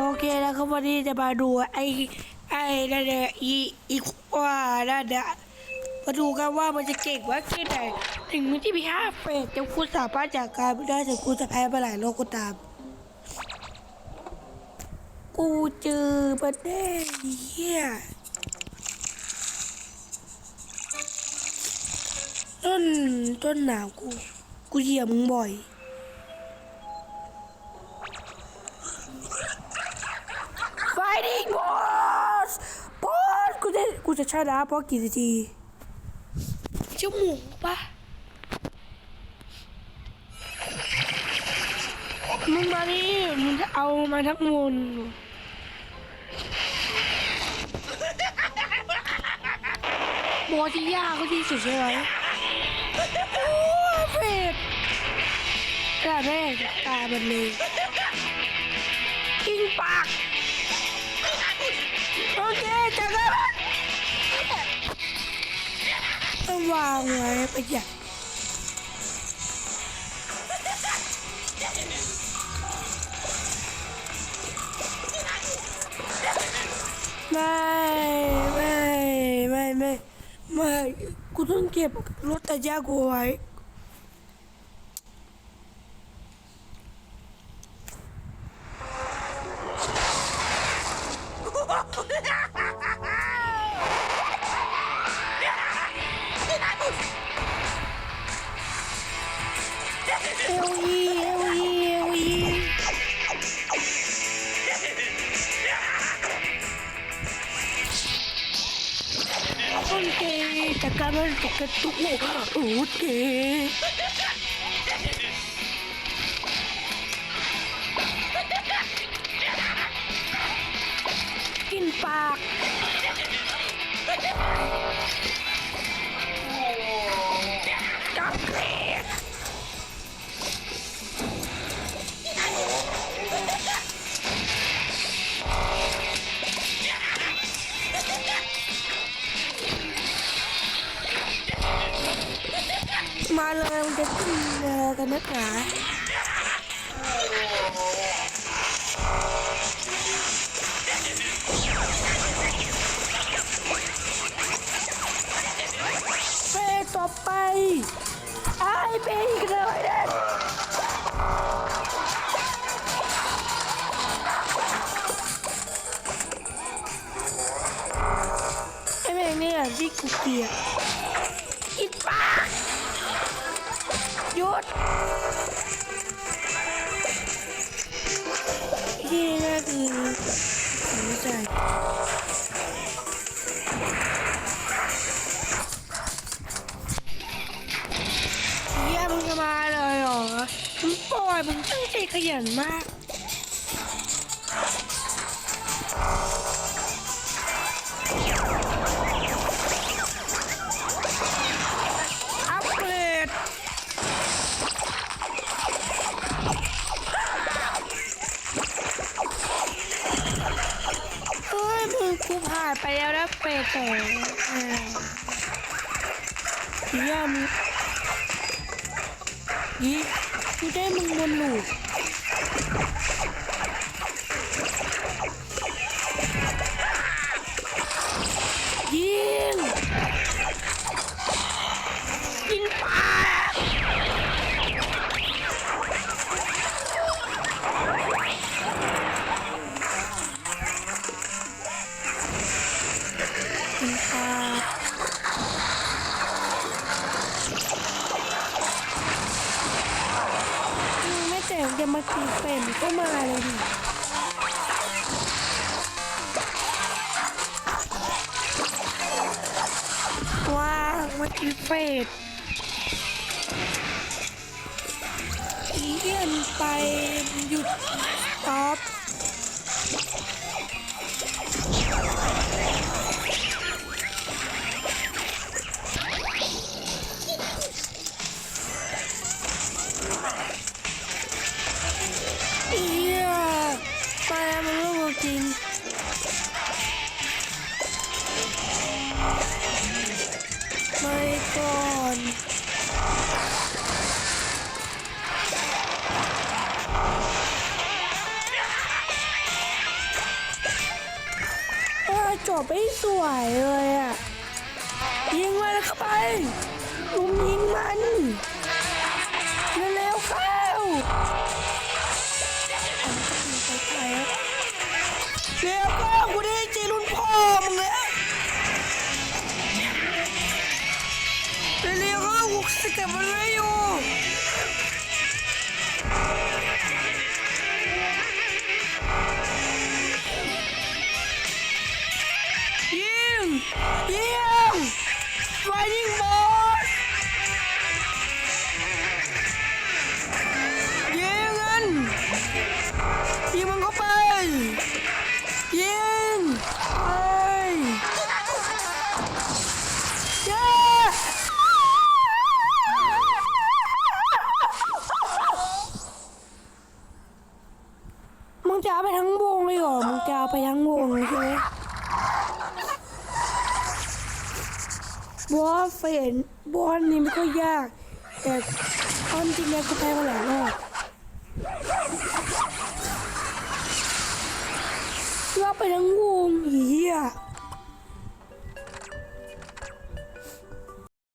โอเคแล้วครับวันนี้จะมาดูไอ้ไอ้นั่นเนี่ยอีอีว่านั่นเนี่ยมาดูกันว่ามันจะเก่งมากแค่ไหนถึงมันที่มีห้าเฟสจะคุณสามารถจากการไม่ได้ถึงคุณจะแพ้ไปหลายโลกก็ตาม กูเจอมันแน่เฮียต้นต้นหนาวกู กูเหยียบมึงบ่อย กูจะกูจะชนะเพราะกี่นาทีชั่วโมงปะมึงมาดิมึงจะเอามาทั้งมวลบอที่ยากก็ที่สุดใช่ไหมโอ้เฟดแต่แรกตามันเลยกิ้งปาก วางไว้ประหยัดไม่ไม่ไม่ไม่ไม่กูต้องเก็บรถตะยากูไว้ โอเคจักรมันจัก มาเลยมันจะขึ้นเรือกันนักหนาเฟสต่อไปไอ้เป็นอีกเลยนะไอ้แม่งเนี่ยที่กูเกลียด หยุดที่น่าคือหัวใจเยี่ยมึงจะมาเลยเหรอมึงปล่อยมึงตั้งใจขยันมากาดไปแล้วนะเปรตแต่เยี่ยมยี่กูได้มึงบนหลูก กจะมากินเป็ดก็มาเลยดิว้างมากินเป็ดอีเอียนไปหยุดสต็อป ก่อนจบไม่สวยเลยอะยิงไปมันเข้าไปลุมยิงมัน เร็วๆเข้า เร็วๆเข้ งจะเอาไปทั้งวงเลยเหรอ มึงจะเอาไปทั้งวงเลยใช่ไหมบอสเฟนบอสนี่ไม่ค่อยยาก แต่ตอนจริงแล้วก็แพ้มาหลายรอบเราไปทั้งวงเฮีย